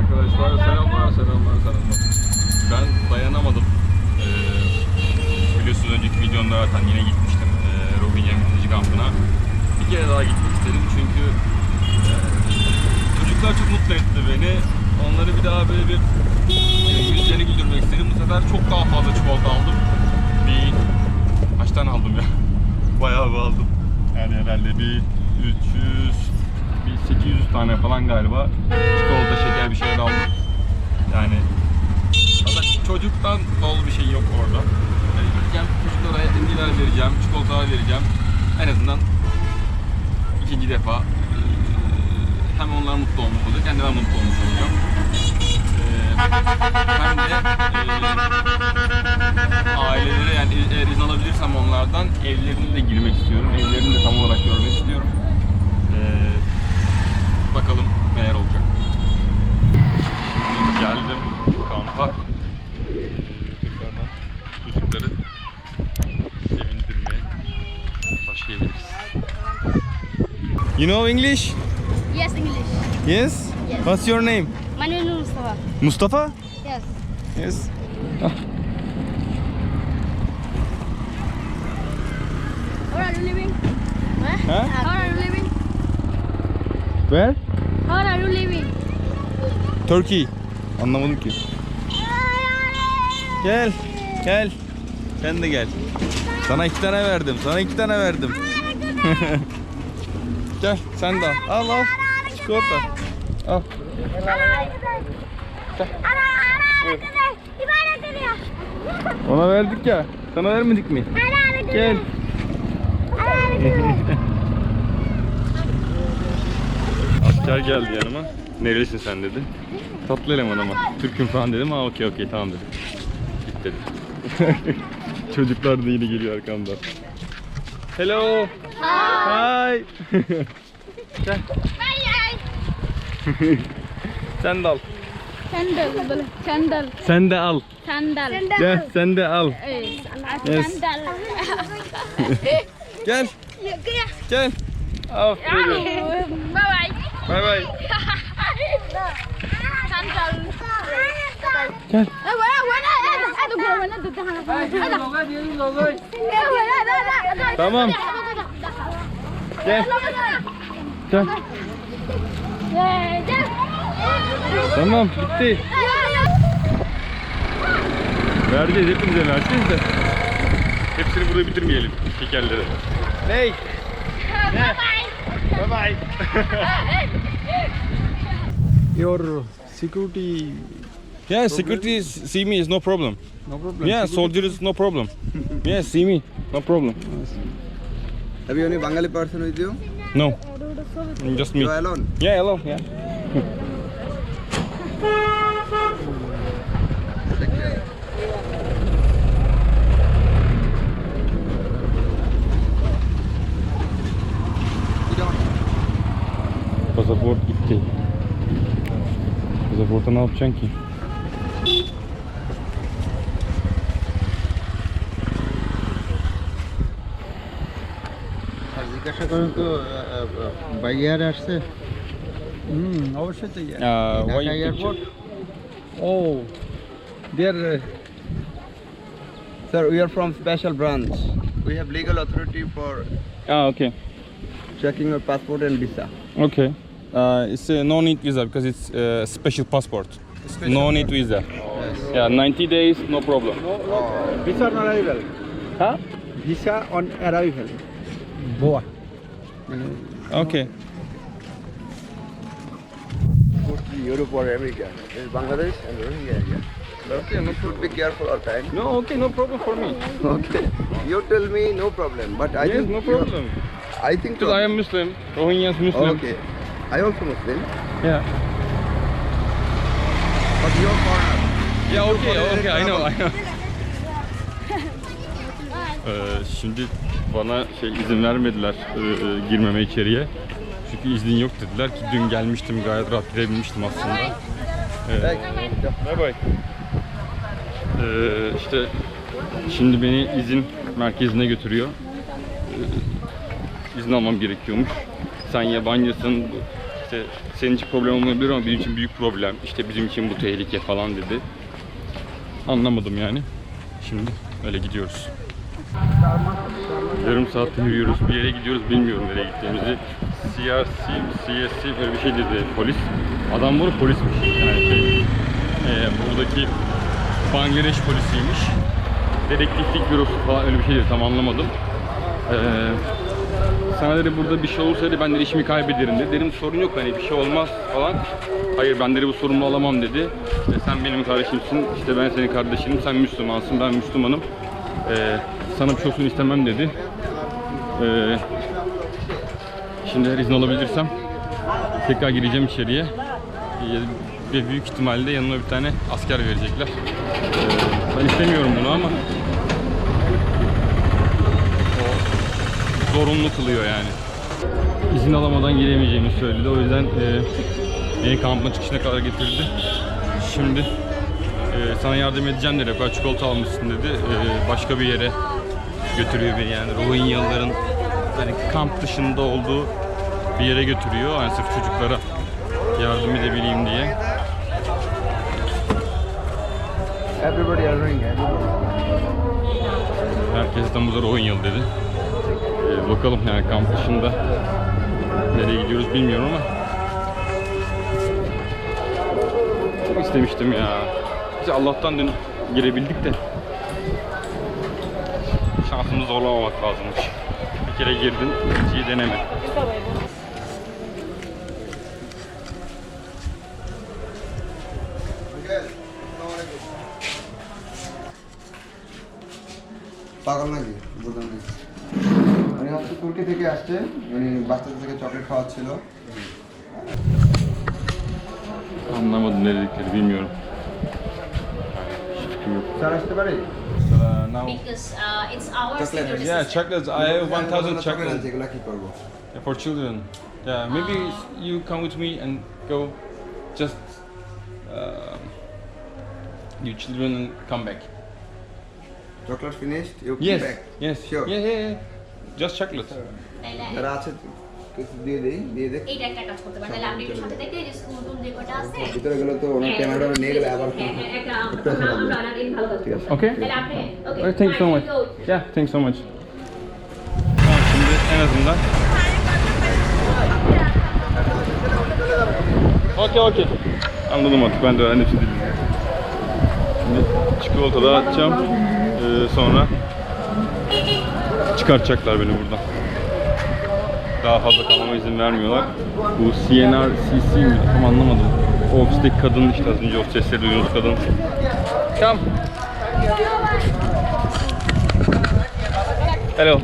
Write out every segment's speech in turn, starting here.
Arkadaşlar selamlar selamlar selamlar. Ben dayanamadım. Ee, biliyorsunuz önceki videomda zaten yine gitmiştim ee, Rohingya mülteci kampına. Bir kere daha gitmek istedim çünkü e, çocuklar çok mutlu etti beni. Onları bir daha böyle bir e, yüzlerini güldürmek istedim. Bu sefer çok daha fazla çikolata aldım. Bir kaç tane aldım ya? Bayağı bir aldım. Yani herhalde bir 300 bir 800 tane falan galiba çikolata, şeker bir şeyler aldım. Yani Zaten çocuktan bol bir şey yok orada. Yani gideceğim çocuklara indiler vereceğim, çikolatalar vereceğim. En azından ikinci defa hem onlar mutlu olmuş olacak hem de mutlu olmuş olacağım. Hem de eee, ailelere yani eğer izin alabilirsem onlardan evlerine de girmek istiyorum. Evlerini de tam olarak görmek istiyorum. Eee, bakalım neler olacak. Şimdi geldim kampa. Tekrardan çocukları sevindirmeye başlayabiliriz. You know English? Yes, English. Yes? Yes. What's your name? My name is Mustafa. Mustafa? Yes. Yes. Where are you living? Where? Huh? Where? How are you living? Turkey. Anlamadım ki. Gel. Gel. Sen de gel. Sana iki tane verdim. Sana iki tane verdim. gel sen de al. Al al. Çikolata. Al. Buyur. Ona verdik ya. Sana vermedik mi? Gel. Asker geldi yanıma. Nerelisin sen dedi. Tatlı eleman ama. Türk'üm falan dedim. Ha okey okey tamam dedi. Git dedi. Çocuklar da yine geliyor arkamdan. Hello. Hi. Gel. Sen de al. Sandal, boleh. Sandal. Sen de al. Sandal. Gel sen de al. Eh, Yes. sandal. Gel. Gel. Aferin. Bye bye. Bay bay. Sandal. Gel. Tamam. Gel. Gel. Tamam bitti. Vereceğiz hepimize vereceğiz de. Hepsini burada bitirmeyelim şekerleri. Ney? Bye bye. Bye bye. Your security. Yeah, security is, see me is no problem. No problem. Yeah, soldiers no problem. yeah, see me no problem. Have you any Bengali person with you? No, just me. You alone? Yeah, alone. Yeah. Pasaporta ne yapacaksın ki? আর জিজ্ঞাসা করুন তো বাইয়ার আসছে হুম অবশ্যই তো Uh, why Dhaka you airport O there sir we are from special branch We have legal authority for Ah, okay. Checking your passport and visa Okay. Uh, it's a no need visa because it's a special passport. Special no need visa. Yes. Yeah, 90 days, no problem. No, no. Visa on arrival. Huh? Visa on arrival. Boa. Okay. Europe or America. This is Bangladesh and Rohingya area. Okay, no should be careful all time. No, okay, no problem for me. Okay, you tell me, no problem. But I yes, think no problem. I think because I am Muslim. Rohingya is Muslim. Okay. I also Muslim, Yeah. but you're foreigner. Yeah, okay, okay, I know, I know. Ee, şimdi bana şey izin vermediler e, e, girmeme içeriye. Çünkü iznin yok dediler ki dün gelmiştim gayet rahat girebilmiştim aslında. Ee, bye bye. Ee, işte şimdi beni izin merkezine götürüyor. Ee, izin almam gerekiyormuş. Sen yabancısın, işte senin için problem olmayabilir ama benim için büyük problem. İşte bizim için bu tehlike falan dedi. Anlamadım yani. Şimdi öyle gidiyoruz. Yarım saatte yürüyoruz. Bir yere gidiyoruz. Bilmiyorum nereye gittiğimizi. CRC, CSC böyle bir şey dedi polis. Adam bunu polismiş. Yani şey, e, buradaki Bangladeş polisiymiş. Dedektiflik bürosu falan öyle bir şey dedi. Tam anlamadım. Ee, sana dedi burada bir şey olursa dedi ben de işimi kaybederim dedi. Dedim sorun yok hani bir şey olmaz falan. Hayır ben dedi bu sorumlu alamam dedi. E, sen benim kardeşimsin işte ben senin kardeşinim sen Müslümansın ben Müslümanım. Ee, sana bir şey istemem dedi. Ee, şimdi eğer izin alabilirsem tekrar gireceğim içeriye. Ee, Ve büyük ihtimalle yanıma bir tane asker verecekler. Ee, ben istemiyorum bunu ama zorunlu kılıyor yani. İzin alamadan giremeyeceğimi söyledi. O yüzden e, beni kampın çıkışına kadar getirdi. Şimdi e, sana yardım edeceğim dedi. Ben çikolata almışsın dedi. E, başka bir yere götürüyor beni yani. Rohingyalıların hani kamp dışında olduğu bir yere götürüyor. Yani sırf çocuklara yardım edebileyim diye. Herkes de burada Rohingyalı dedi. Ee, bakalım yani kamp dışında nereye gidiyoruz bilmiyorum ama çok istemiştim ya. Biz Allah'tan dün girebildik de şansımız zorlamamak lazımmış. Bir kere girdin, ikinciyi deneme. Pakalına gidiyor. আসছে উনি বাচ্চাদের থেকে চকলেট খাওয়াচ্ছিল Anlamadım ne dedikleri bilmiyorum. Hiç fikrim yok. Sir আসতে পারি Uh, now, because uh, it's our Chocolate, security yeah, system. chocolates. I have 1,000 chocolate chocolates আছে এগুলা কি করবো Yeah, for children. Yeah, maybe you come with me and go. Just uh, you children and come back. Chocolate finished you Yes, back yes, Sure. yeah, yeah, yeah. Just chocolate. তাইলে যারা আছে কিছু দিয়ে দেই দিয়ে দেখ এইটা একটা কাজ করতে পারেন তাহলে আপনি একটু সাথে দেখতে যে স্কুল টুল যে কটা আছে ভিতরে গেলে তো ওনার ক্যামেরাটা নিয়ে গেলে আবার হ্যাঁ, হ্যাঁ, একটা আমরা আমরা আনার ভালো কাজ করবো। Okay. তাহলে আপনি ওকে Okay, thanks so much. Yeah, thanks so much. Tamam şimdi en azından. Okey okey. Anladım artık ben de öğrendim şimdi. Şimdi çikolata dağıtacağım. Ee, sonra çıkartacaklar beni buradan. Daha fazla kalmama izin vermiyorlar. Bu CNR, CC mi? Tam anlamadım. O ofisteki kadın işte az önce o sesleri duyduğunuz kadın. Come. Hello.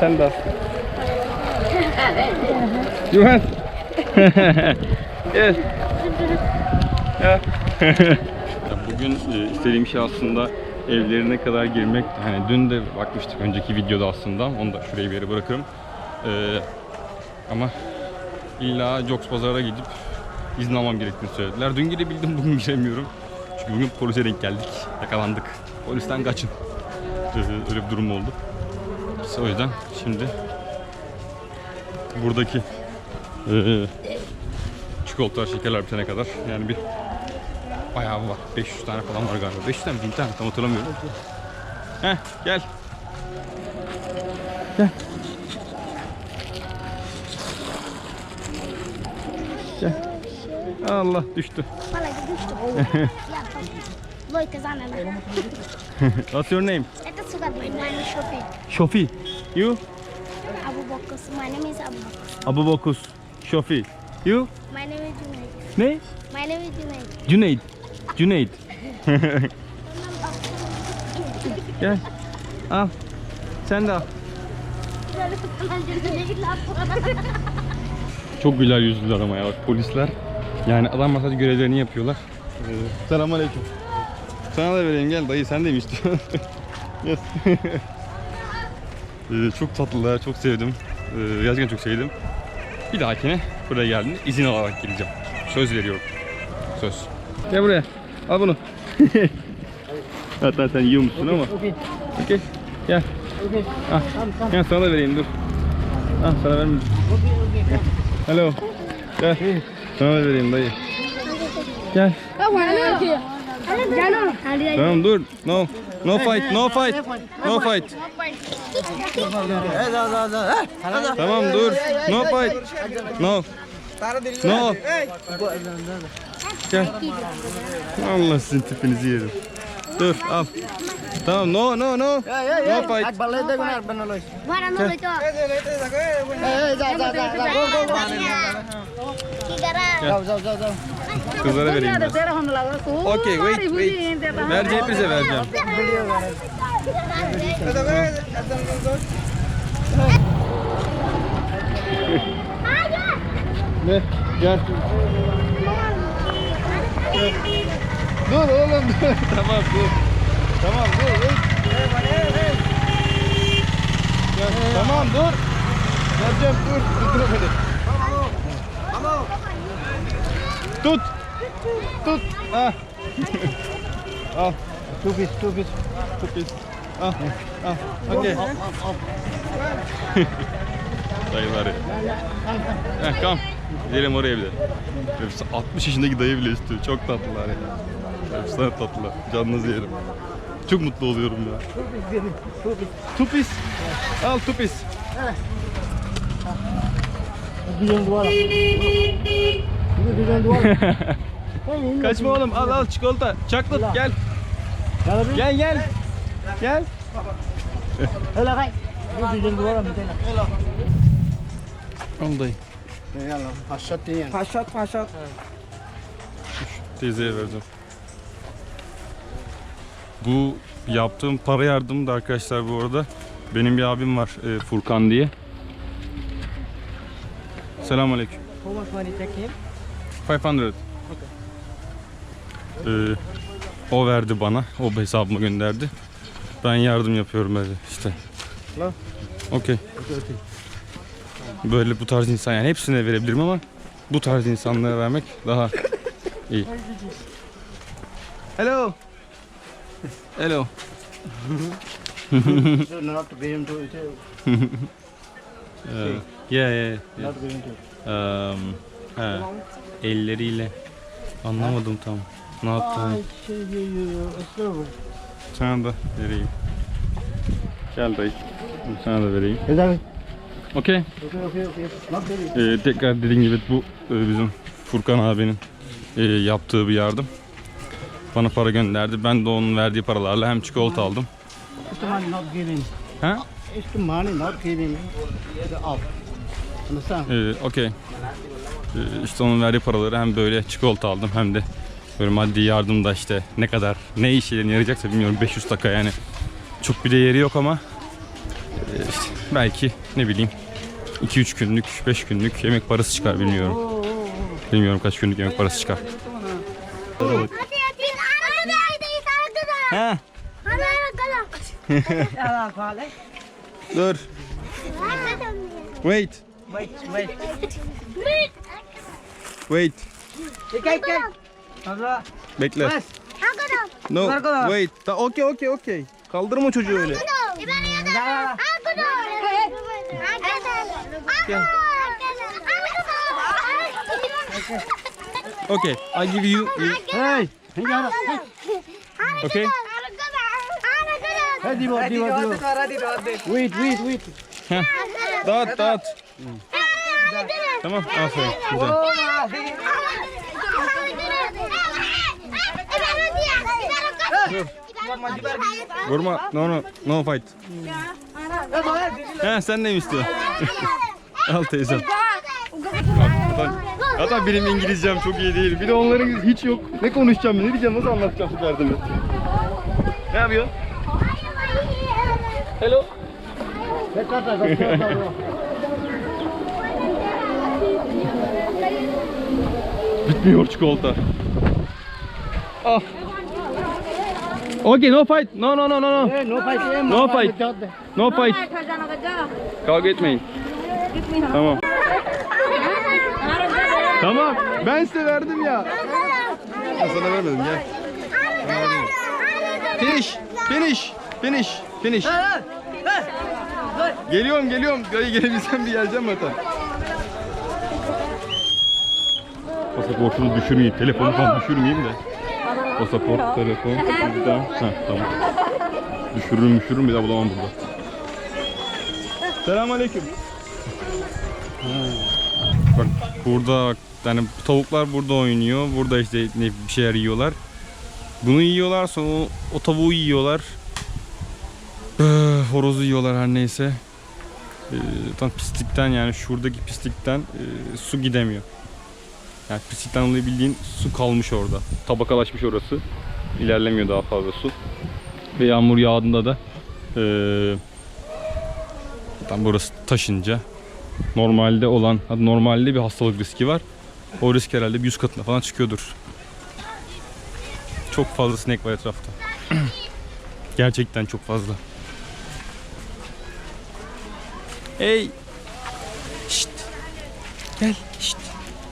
Sen de. You want? yes. Ya. Bugün e, istediğim şey aslında evlerine kadar girmek. Hani dün de bakmıştık önceki videoda aslında. Onu da şuraya bir yere bırakırım. Ee, ama illa Joks Pazar'a gidip izin almam gerektiğini söylediler. Dün girebildim, bugün giremiyorum. Çünkü bugün polise denk geldik. Yakalandık. Polisten kaçın. Ee, öyle bir durum oldu. O yüzden şimdi buradaki ee, çikolatalar, şekerler bitene kadar. Yani bir bayağı var. 500 tane falan var galiba. 500 tane, 1000 tane tam hatırlamıyorum. Heh, gel. Gel. Gel. Allah düştü. Vallahi düştü. Leute zusammen. What's your name? Это Shofi. Shofi. You? Abu Bokus. My name is Abu Bokus. Abu Bokus. Shofi. You? My name is Junaid. Ne? My name is Junaid. Cüneyt. Cüneyt. Gel. Al. Sen de al. Çok güler yüzlüler ama ya bak polisler. Yani adam masaj görevlerini yapıyorlar. Ee, Selamun aleyküm. Sana da vereyim gel dayı sen de mi istiyorsun? Yes. Ee, çok tatlılar, çok sevdim. Ee, gerçekten çok sevdim. Bir dahakine buraya geldiğinde izin alarak geleceğim. Söz veriyorum. Söz. Gel buraya. Al bunu. Hatta sen yiyor musun ama. Okey. Gel. Ah. Gel sana da vereyim dur. Ah sana vermeyeyim. Hello. Gel. Sana da vereyim dayı. Gel. Tamam dur. No. No fight. No fight. No fight. Tamam dur. No fight. No. No. Gel. Allah sizin tipinizi yerim. Dur al. Tamam no no no. No fight. Kızlara vereyim ben. Okey wait wait. Vereceğim hepinize vereceğim. Ne? Gel. Dur oğlum dur. tamam dur. Tamam dur. dur. Gel, Tamam dur. Geleceğim dur. Dur beni. Tut. Tut. Ah. Al. Two piece, two piece. Two piece. Al. Al. Okey. Dayılar ya. Heh, kam. Gidelim oraya bir de. Hepsi 60 yaşındaki dayı bile istiyor. Çok tatlılar ya. Efsane tatlılar. Canınızı yerim. Çok mutlu oluyorum ya. Tupis. Al tupis. Kaçma oğlum. Al al çikolata. Çaklat gel. Gel gel. Gel. Al dayı. Paşat paşat. Teyzeye vereceğim. Bu yaptığım para yardımı da arkadaşlar bu arada. Benim bir abim var e, Furkan diye. Selamun aleyküm. 500. Ee, o verdi bana. O hesabıma gönderdi. Ben yardım yapıyorum böyle işte. Okey. Böyle bu tarz insan yani hepsine verebilirim ama bu tarz insanlara vermek daha iyi. Hello. Hello. Not him to Ee, yeah, yeah, yeah. not going to. Um, ha, elleriyle anlamadım tam. Ne yaptığını. Sana da vereyim. Gel dayı. Sana da vereyim. Is that Okey. okay. Not very. Ee, tekrar dediğim gibi bu e, bizim Furkan abinin e, yaptığı bir yardım. Bana para gönderdi. Ben de onun verdiği paralarla hem çikolata aldım. Ha? It's the money not giving. The off. Understand? Ee, Okey. Ee, işte onun verdiği paraları hem böyle çikolata aldım hem de böyle maddi yardım da işte ne kadar ne işlerine yarayacaksa bilmiyorum 500 taka yani çok bir değeri yok ama e, işte belki ne bileyim 2-3 günlük 5 günlük yemek parası çıkar bilmiyorum. Bilmiyorum kaç günlük yemek parası çıkar. Dur. Wait. Wait, wait. Wait. Okay. Abla. Bekle. No. Wait. Ta okay okay okay. Kaldırma çocuğu öyle. Okay. I give you. you Hey. okay. Hey, Divo, Divo, Divo. Wait, wait, wait. Heh. Dağıt dağıt. Tamam. Aferin. Güzel. Vurma. No no. No fight. He sen ne istiyorsun? Al teyzem. Zaten, benim İngilizcem çok iyi değil. Bir de onların hiç yok. Ne konuşacağım, ne diyeceğim, nasıl anlatacağım şu derdimi? Ne yapıyorsun? Hello. Bitmiyor çikolata. Ah. Okay, no fight. No, no, no, no, no. Hey, no fight. eh, No fight. No fight. Kavga etmeyin. Tamam. Tamam. Ben size verdim ya. Ben sana vermedim gel. Finish. Finish. Finish. Finish. Geliyorum geliyorum. Dayı gelebilsem bir geleceğim zaten. Pasaportumu düşürmeyeyim. Telefonu falan düşürmeyeyim de. Pasaport, telefon, cüzdan. Heh, tamam. Düşürürüm düşürürüm bir daha bulamam burada. Selamünaleyküm. Bak burada bak yani tavuklar burada oynuyor. Burada işte ne bir şeyler yiyorlar. Bunu yiyorlar sonra o, o tavuğu yiyorlar. Ee, horozu yiyorlar her neyse. Ee, tam pislikten yani şuradaki pislikten e, su gidemiyor. Yani pislikten dolayı su kalmış orada. Tabakalaşmış orası. İlerlemiyor daha fazla su. Ve yağmur yağdığında da e, tam burası taşınca normalde olan normalde bir hastalık riski var. O risk herhalde bir yüz katına falan çıkıyordur. Çok fazla sinek var etrafta. Gerçekten çok fazla. Hey. Şşt. Gel. Şşt.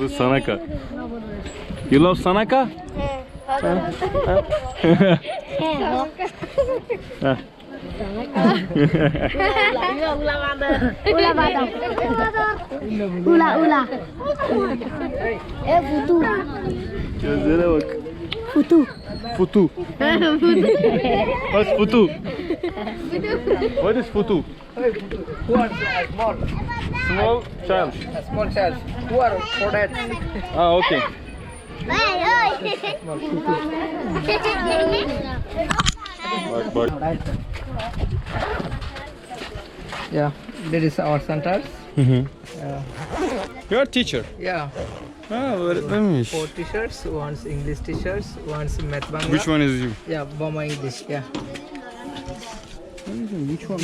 Bu Sanaka. You love Sanaka? Ula badam. Ula ula. Eh futu. Gözlere bak. Futu. Futu. What's futu? What is futu? Who are small? Small child. Small child. Who are protect? Ah okay. Hey, oi. Bak bak. Yeah, that is our centers. You're a teacher. Yeah, Ha öğretmenmiş. four teachers. One's English teachers, one's Math Bangla. Which one is you? Yeah, Bama English. Yeah. Which one?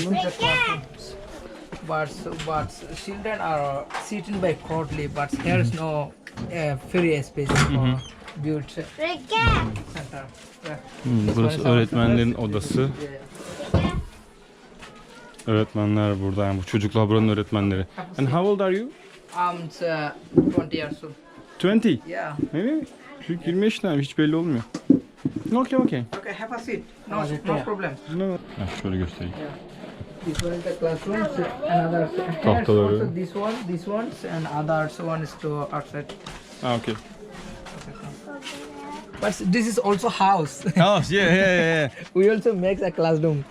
But but children are sitting by courtly, but here is no uh, free space for built center. Yeah. Hmm, burası öğretmenlerin odası. Yeah. Öğretmenler burada yani bu çocuklar buranın öğretmenleri. And how old are you? I'm uh, 20 years old. 20. Yeah. Maybe. Çocuk 20 yaşında hiç belli olmuyor. Okay okay. Okay, have a seat. No, no problem. No. Ha, şöyle göstereyim. This one is the classrooms, another. Tahtaları. Also this one, this ones, and others one is to outside. Ha okay. But this is also house. House yeah yeah yeah. we also make a classroom.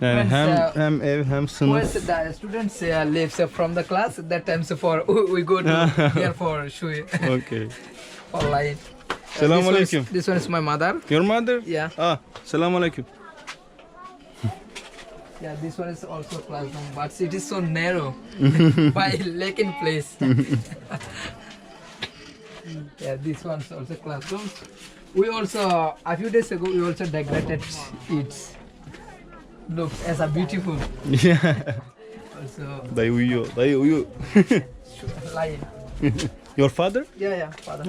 Yani Once, hem uh, hem ev hem Once the students uh, leaves uh, from the class, that times for we go to here for shoe Okay. for light. Selamünaleyküm. This one is my mother. Your mother? Yeah, Ah, selamünaleyküm. yeah. This one is also classroom, but it is so narrow by lacking place. yeah, this one is also classrooms. We also a few days ago we also decorated it. Looks as a beautiful. Yeah. Also. Dayı uyu. light. Your father? Yeah, yeah, father.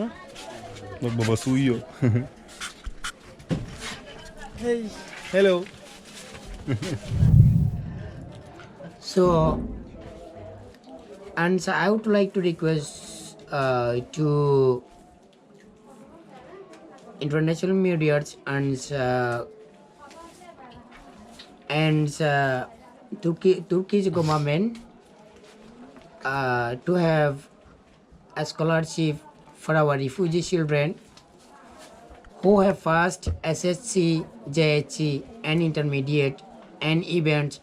Bak babası uyuyor. hey. Hello. So, and so I would like to request uh, to international media and uh, and uh, Turkey Turkish government uh, to have a scholarship for our refugee children who have passed SSC, JHC, and intermediate and events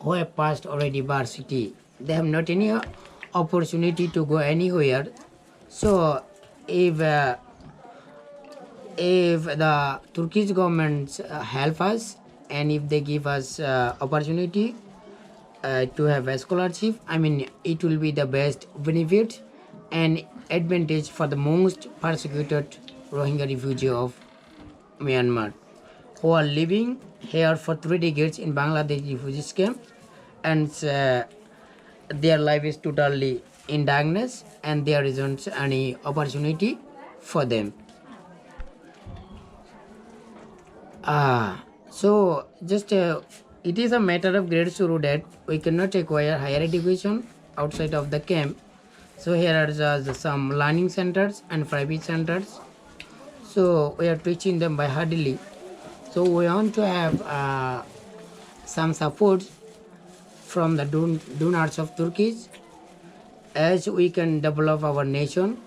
who have passed already varsity. They have not any opportunity to go anywhere. So, if uh, if the Turkish government uh, help us and if they give us uh, opportunity uh, to have a scholarship, I mean it will be the best benefit and advantage for the most persecuted Rohingya refugee of Myanmar. who are living here for three decades in Bangladesh refugee camp, and uh, their life is totally in darkness, and there isn't any opportunity for them. Ah, so just uh, it is a matter of great sorrow that we cannot acquire higher education outside of the camp. So here are just some learning centers and private centers. So we are teaching them by hardly. So we want to have uh, some support from the don- donors of Turkey as we can develop our nation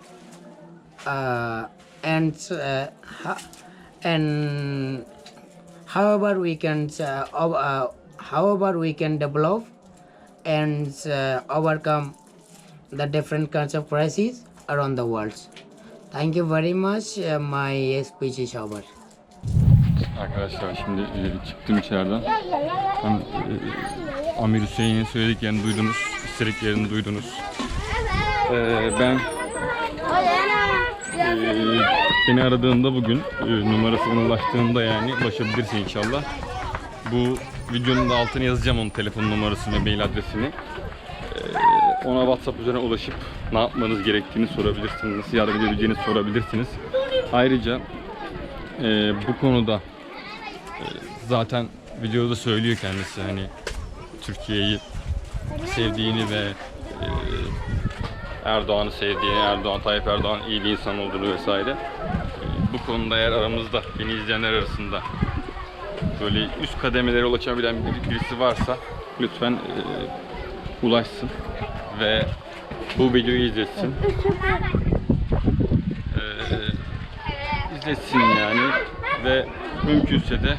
uh, and uh, and however we can uh, uh, however we can develop and uh, overcome the different kinds of crises around the world thank you very much uh, my speech is over Arkadaşlar şimdi e, çıktım içeriden. Hem, e, Amir Hüseyin'in söylediklerini duydunuz, istediklerini duydunuz. E, ben e, beni aradığında bugün e, numarasına ulaştığında yani ulaşabilirsin inşallah. Bu videonun da altına yazacağım onun telefon numarasını ve mail adresini. E, ona WhatsApp üzerine ulaşıp ne yapmanız gerektiğini sorabilirsiniz, nasıl yardım edebileceğinizi sorabilirsiniz. Ayrıca e, bu konuda zaten videoda söylüyor kendisi hani Türkiye'yi sevdiğini ve Erdoğan'ı sevdiğini, Erdoğan, Tayyip Erdoğan iyi bir insan olduğunu vesaire. Bu konuda eğer aramızda beni izleyenler arasında böyle üst kademelere ulaşabilen bir- birisi varsa lütfen e, ulaşsın ve bu videoyu izletsin. E, izletsin yani ve mümkünse de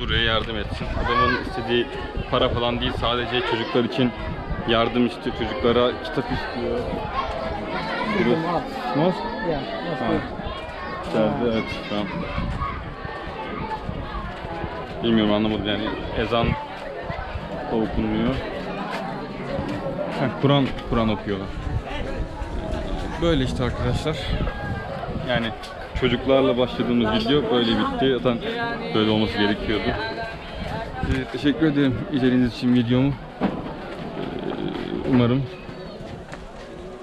buraya yardım etsin. Adamın istediği para falan değil sadece çocuklar için yardım istiyor. Çocuklara kitap istiyor. Nasıl? Yeah. İçeride evet tamam. Bilmiyorum anlamadım yani ezan da okunmuyor. Kur'an Kur'an okuyorlar. Böyle işte arkadaşlar. Yani çocuklarla başladığımız video böyle bitti. Zaten böyle olması gerekiyordu. Ee, teşekkür ederim izlediğiniz için videomu. Ee, umarım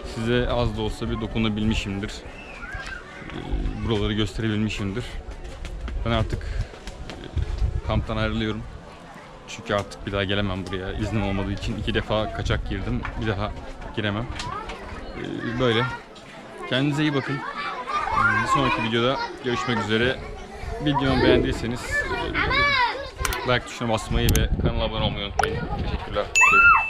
size az da olsa bir dokunabilmişimdir. Buraları gösterebilmişimdir. Ben artık e, kamptan ayrılıyorum. Çünkü artık bir daha gelemem buraya. İznim olmadığı için iki defa kaçak girdim. Bir daha giremem. Ee, Böyle. Kendinize iyi bakın. Bir sonraki videoda görüşmek üzere. Videomu beğendiyseniz e, like tuşuna basmayı ve kanala abone olmayı unutmayın. Teşekkürler. Görüşürüz.